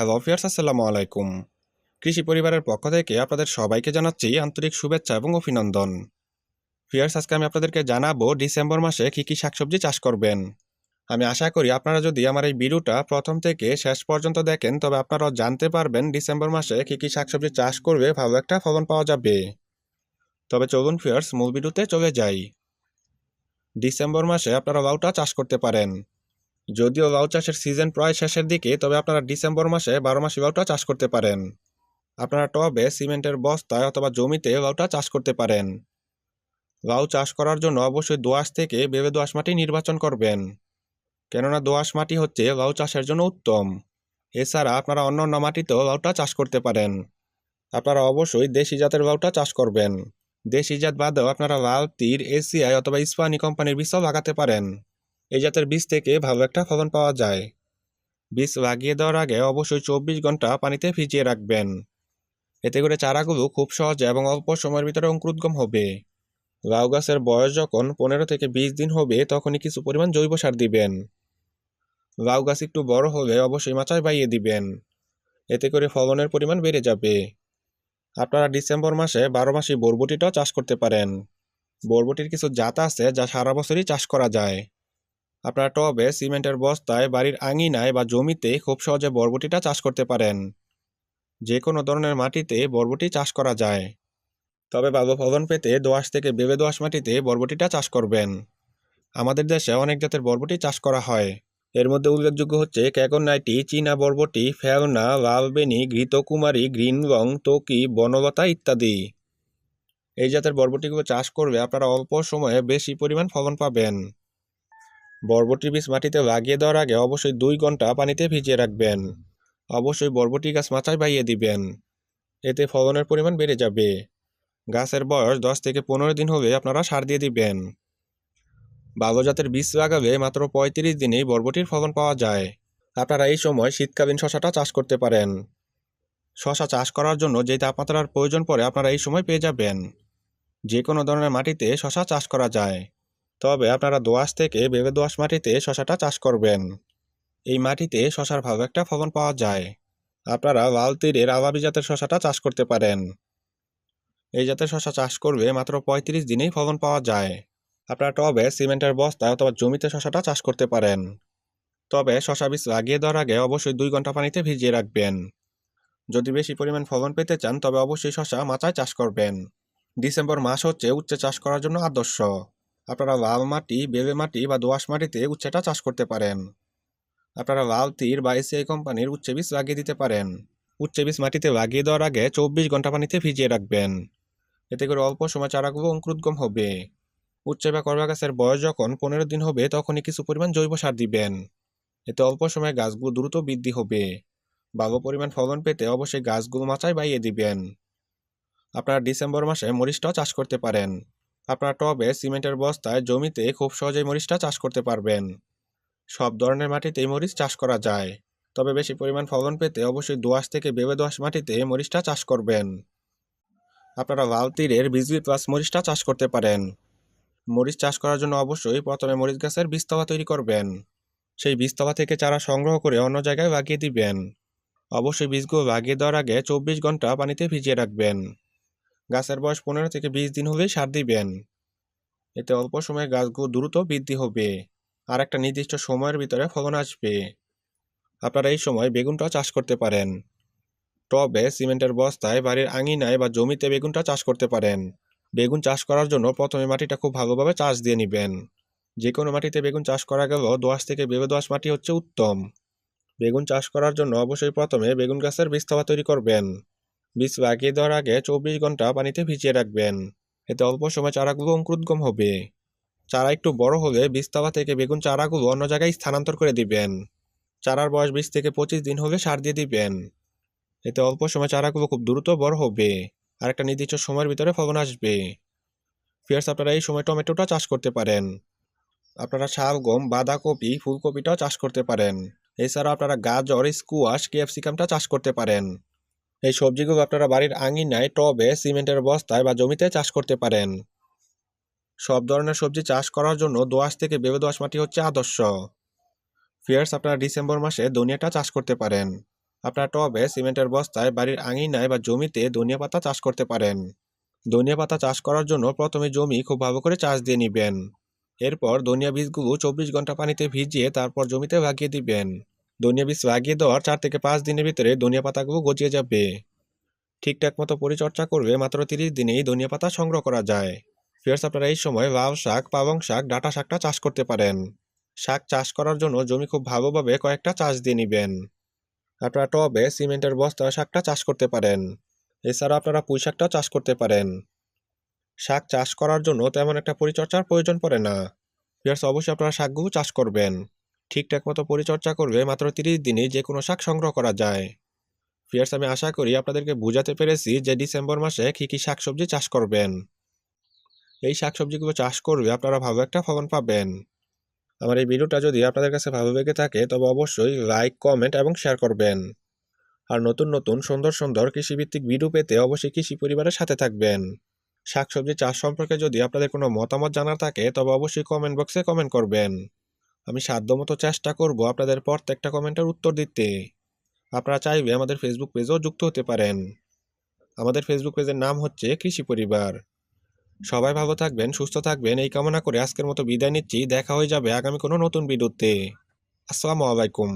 Hello fierce আসসালামু আলাইকুম। কৃষি পরিবারের পক্ষ থেকে আপনাদের সবাইকে জানাচ্ছি আন্তরিক শুভেচ্ছা এবং অভিনন্দন। ফিয়ার্স আজকে আমি আপনাদেরকে জানাব ডিসেম্বর মাসে কী কী শাকসবজি চাষ করবেন। আমি আশা করি আপনারা যদি আমার এই ভিডিওটা প্রথম থেকে শেষ পর্যন্ত দেখেন, তবে আপনারাও জানতে পারবেন ডিসেম্বর মাসে কী কী শাকসবজি চাষ করবে, ভালো একটা ফলন পাওয়া যাবে। তবে চলুন ফিয়ার্স মূল ভিডিওতে চলে যাই। ডিসেম্বর মাসে আপনারা লাউটা চাষ করতে পারেন। যদিও লাউ চাষের সিজন প্রায় শেষের দিকে, তবে আপনারা ডিসেম্বর মাসে বারো মাসি লাউটা চাষ করতে পারেন। আপনারা টবে, সিমেন্টের বস্তায় অথবা জমিতে লাউটা চাষ করতে পারেন। লাউ চাষ করার জন্য অবশ্যই দোআঁশ থেকে বেবে দোআঁশ মাটি নির্বাচন করবেন। কেননা দোআঁশ মাটি হচ্ছে লাউ চাষের জন্য উত্তম। এছাড়া আপনারা অন্য অন্য মাটিতেও লাউটা চাষ করতে পারেন। আপনারা অবশ্যই দেশি জাতের লাউটা চাষ করবেন। দেশি জাত বাদেও আপনারা লাল, তীর, এসিআই অথবা ইস্পানি কোম্পানির বীজও লাগাতে পারেন। এই জাতের বীজ থেকে ভালো একটা ফলন পাওয়া যায়। বীজ লাগিয়ে দেওয়ার আগে অবশ্যই চব্বিশ ঘণ্টা পানিতে ভিজিয়ে রাখবেন। এতে করে চারাগুলো খুব সহজে এবং অল্প সময়ের ভিতরে অঙ্কুরোদ্গম হবে। লাউ গাছের বয়স যখন পনেরো থেকে বিশ দিন হবে, তখনই কিছু পরিমাণ জৈব সার দিবেন। লাউ গাছ একটু বড় হলে অবশ্যই মাচায় বাইয়ে দিবেন। এতে করে ফলনের পরিমাণ বেড়ে যাবে। আপনারা ডিসেম্বর মাসে বারো মাসি বরবটিটাও চাষ করতে পারেন। বরবটির কিছু জাত আছে যা সারা বছরই চাষ করা যায়। আপনারা টবে, সিমেন্টের বস্তায়, বাড়ির আঙিনায় বা জমিতে খুব সহজে বরবটিটা চাষ করতে পারেন। যে কোনো ধরনের মাটিতে বরবটি চাষ করা যায়। তবে ভালো ফলন পেতে দোয়াশ থেকে বেবে দোয়াশ মাটিতে বরবটিটা চাষ করবেন। আমাদের দেশে অনেক জাতের বরবটি চাষ করা হয়। এর মধ্যে উল্লেখযোগ্য হচ্ছে ক্যাগন নাইটি, চীনা বরবটি, ফেলনা লালবেনি ঘৃতকুমারী গ্রিন রং তোকি বনলতা ইত্যাদি। এই জাতের বরবটিগুলো চাষ করবে আপনারা অল্প সময়ে বেশি পরিমাণ ফলন পাবেন। বরবটি বীজ মাটিতে লাগিয়ে দেওয়ার আগে অবশ্যই দুই ঘণ্টা পানিতে ভিজিয়ে রাখবেন। অবশ্যই বরবটি গাছ মাচায় বাইয়ে দিবেন। এতে ফলনের পরিমাণ বেড়ে যাবে। গাছের বয়স দশ থেকে পনেরো দিন হলে আপনারা সার দিয়ে দিবেন। ভালো জাতের বীজ লাগালে মাত্র পঁয়ত্রিশ দিনেই বরবটির ফলন পাওয়া যায়। আপনারা এই সময় শীতকালীন শশাটা চাষ করতে পারেন। শশা চাষ করার জন্য যে তাপমাত্রার প্রয়োজন পড়ে আপনারা এই সময় পেয়ে যাবেন। যে কোনো ধরনের মাটিতে শশা চাষ করা যায়। তবে আপনারা দোআঁশ থেকে বেবে দোয়াশ মাটিতে শশাটা চাষ করবেন। এই মাটিতে শশার ভালো একটা ফলন পাওয়া যায়। আপনারা লাল তীরের আলাবি জাতের শশাটা চাষ করতে পারেন। এই জাতের শশা চাষ করবে মাত্র পঁয়ত্রিশ দিনেই ফলন পাওয়া যায়। আপনারা টবে, সিমেন্টের বস্তায় অথবা জমিতে শশাটা চাষ করতে পারেন। তবে শশা বীজ লাগিয়ে দেওয়ার আগে অবশ্যই দুই ঘণ্টা পানিতে ভিজিয়ে রাখবেন। যদি বেশি পরিমাণ ফলন পেতে চান, তবে অবশ্যই শশা মাচায় চাষ করবেন। ডিসেম্বর মাস হচ্ছে উচ্চে চাষ করার জন্য আদর্শ। আপনারা লাল মাটি, বেলে মাটি বা দোআঁশ মাটিতে উচ্ছেটা চাষ করতে পারেন। আপনারা লাল তীর বা এসিআই কোম্পানির উচ্চে বীজ লাগিয়ে দিতে পারেন। উচ্চে বীজ মাটিতে লাগিয়ে দেওয়ার আগে চব্বিশ ঘণ্টা পানিতে ভিজিয়ে রাখবেন। এতে করে অল্প সময় চারাগুলো অঙ্কুরোদ্গম হবে। উচ্চে বা করবা গাছের বয়স যখন পনেরো দিন হবে, তখনই কিছু পরিমাণ জৈব সার দিবেন। এতে অল্প সময়ে গাছগুলো দ্রুত বৃদ্ধি হবে। ভালো পরিমাণ ফলন পেতে অবশ্যই গাছগুলো মাচায় বাইয়ে দিবেন। আপনারা ডিসেম্বর মাসে মরিচটাও চাষ করতে পারেন। আপনার টবে সিমেন্টের বস্তায় জমিতে খুব সহজেই মরিচটা চাষ করতে পারবেন। সব ধরনের মাটিতেই মরিচ চাষ করা যায়। তবে বেশি পরিমাণ ফলন পেতে অবশ্যই দোআঁশ থেকে বেবে দোয়াশ মাটিতে মরিচটা চাষ করবেন। আপনারা লাল তীরের বিজবি প্লাস মরিচটা চাষ করতে পারেন। মরিচ চাষ করার জন্য অবশ্যই প্রথমে মরিচ গাছের বীজতলা তৈরি করবেন। সেই বীজতলা থেকে চারা সংগ্রহ করে অন্য জায়গায় লাগিয়ে দিবেন। অবশ্যই বীজগুলো লাগিয়ে দেওয়ার আগে চব্বিশ ঘণ্টা পানিতে ভিজিয়ে রাখবেন। গাছের বয়স পনেরো থেকে বিশ দিন হলেই সার দিবেন। এতে অল্প সময়ে গাছগুলো দ্রুত বৃদ্ধি হবে। আর একটা নির্দিষ্ট সময়ের ভিতরে ফলন আসবে। আপনারা এই সময় বেগুনটাও চাষ করতে পারেন। টবে, সিমেন্টের বস্তায়, বাড়ির আঙিনায় বা জমিতে বেগুনটা চাষ করতে পারেন। বেগুন চাষ করার জন্য প্রথমে মাটিটা খুব ভালোভাবে চাষ দিয়ে নেবেন। যে কোনো মাটিতে বেগুন চাষ করা গেলেও দোআঁশ থেকে বেবে দোআঁশ মাটি হচ্ছে উত্তম। বেগুন চাষ করার জন্য অবশ্যই প্রথমে বেগুন গাছের বীজতলা তৈরি করবেন। বীজ লাগিয়ে দেওয়ার আগে চব্বিশ ঘণ্টা পানিতে ভিজিয়ে রাখবেন। এতে অল্প সময় চারাগুলো অঙ্কুরোদ্গম হবে। চারা একটু বড় হলে বীজতলা থেকে বেগুন চারাগুলো অন্য জায়গায় স্থানান্তর করে দিবেন। চারার বয়স বিশ থেকে পঁচিশ দিন হলে সার দিয়ে দিবেন। এতে অল্প সময় চারাগুলো খুব দ্রুত বড় হবে। আর একটা নির্দিষ্ট সময়ের ভিতরে ফলন আসবে। ফিয়ার্স আপনারা এই সময় টমেটোটা চাষ করতে পারেন। আপনারা শালগম বাঁধাকপি, ফুলকপিটাও চাষ করতে পারেন। এছাড়া আপনারা গাজর, স্কুয়াশ, ক্যাপসিকামটা চাষ করতে পারেন। এই সবজিগুলো আপনারা বাড়ির আঙিনায় টবে, সিমেন্টের বস্তায় বা জমিতে চাষ করতে পারেন। সব ধরনের সবজি চাষ করার জন্য দোআঁশ থেকে বেবে দোআঁশ মাটি হচ্ছে আদর্শ। ফিয়ার্স, আপনারা ডিসেম্বর মাসে ধনিয়াটা চাষ করতে পারেন। আপনারা টবে, সিমেন্টের বস্তায়, বাড়ির আঙিনায় বা জমিতে ধনিয়া পাতা চাষ করতে পারেন। ধনিয়া পাতা চাষ করার জন্য প্রথমে জমি খুব ভালো করে চাষ দিয়ে নেবেন। এরপর ধনিয়া বীজগুলো চব্বিশ ঘণ্টা পানিতে ভিজিয়ে তারপর জমিতে ভাগিয়ে দিবেন। ধনিয়া বীজ লাগিয়ে দেওয়ার চার থেকে পাঁচ দিনের ভিতরে ধনিয়া পাতাগুলো গজিয়ে যাবে। ঠিকঠাক মতো পরিচর্যা করবে মাত্র তিরিশ দিনেই ধনিয়া পাতা সংগ্রহ করা যায়। ফিয়ার্স, আপনারা এই সময় লাউ শাক পালং শাক, ডাঁটা শাকটা চাষ করতে পারেন। শাক চাষ করার জন্য জমি খুব ভালোভাবে কয়েকটা চাষ দিয়ে নেবেন। আপনারা টবে, সিমেন্টের বস্তা শাকটা চাষ করতে পারেন। এছাড়া আপনারা পুঁই শাকটাও চাষ করতে পারেন। শাক চাষ করার জন্য তেমন একটা পরিচর্যার প্রয়োজন পড়ে না। ফিয়ার্স, অবশ্যই আপনারা শাকগুলো চাষ করবেন। ঠিকঠাক মতো পরিচর্যা করবে মাত্র তিরিশ দিনে যে কোনো শাক সংগ্রহ করা যায়। ফিয়ার্স আমি আশা করি আপনাদেরকে বোঝাতে পেরেছি যে ডিসেম্বর মাসে কী কী শাকসবজি চাষ করবেন। এই শাকসবজিগুলো চাষ করবে আপনারা ভালো একটা ফলন পাবেন। আমার এই ভিডিওটা যদি আপনাদের কাছে ভালো লেগে থাকে, তবে অবশ্যই লাইক কমেন্ট এবং শেয়ার করবেন। আর নতুন নতুন সুন্দর সুন্দর কৃষিভিত্তিক ভিডিও পেতে অবশ্যই কৃষি পরিবারের সাথে থাকবেন। শাকসবজি চাষ সম্পর্কে যদি আপনাদের কোনো মতামত জানার থাকে, তবে অবশ্যই কমেন্ট বক্সে কমেন্ট করবেন। আমি সাধ্যমতো চেষ্টা করব আপনাদের প্রত্যেকটা কমেন্টের উত্তর দিতে। আপনারা চাইবে আমাদের ফেসবুক পেজেও যুক্ত হতে পারেন। আমাদের ফেসবুক পেজের নাম হচ্ছে কৃষি পরিবার। সবাই ভালো থাকবেন, সুস্থ থাকবেন। এই কামনা করে আজকের মতো বিদায় নিচ্ছি। দেখা হয়ে যাবে আগামী কোনো নতুন বিদ্যুতে আসসালামু আলাইকুম।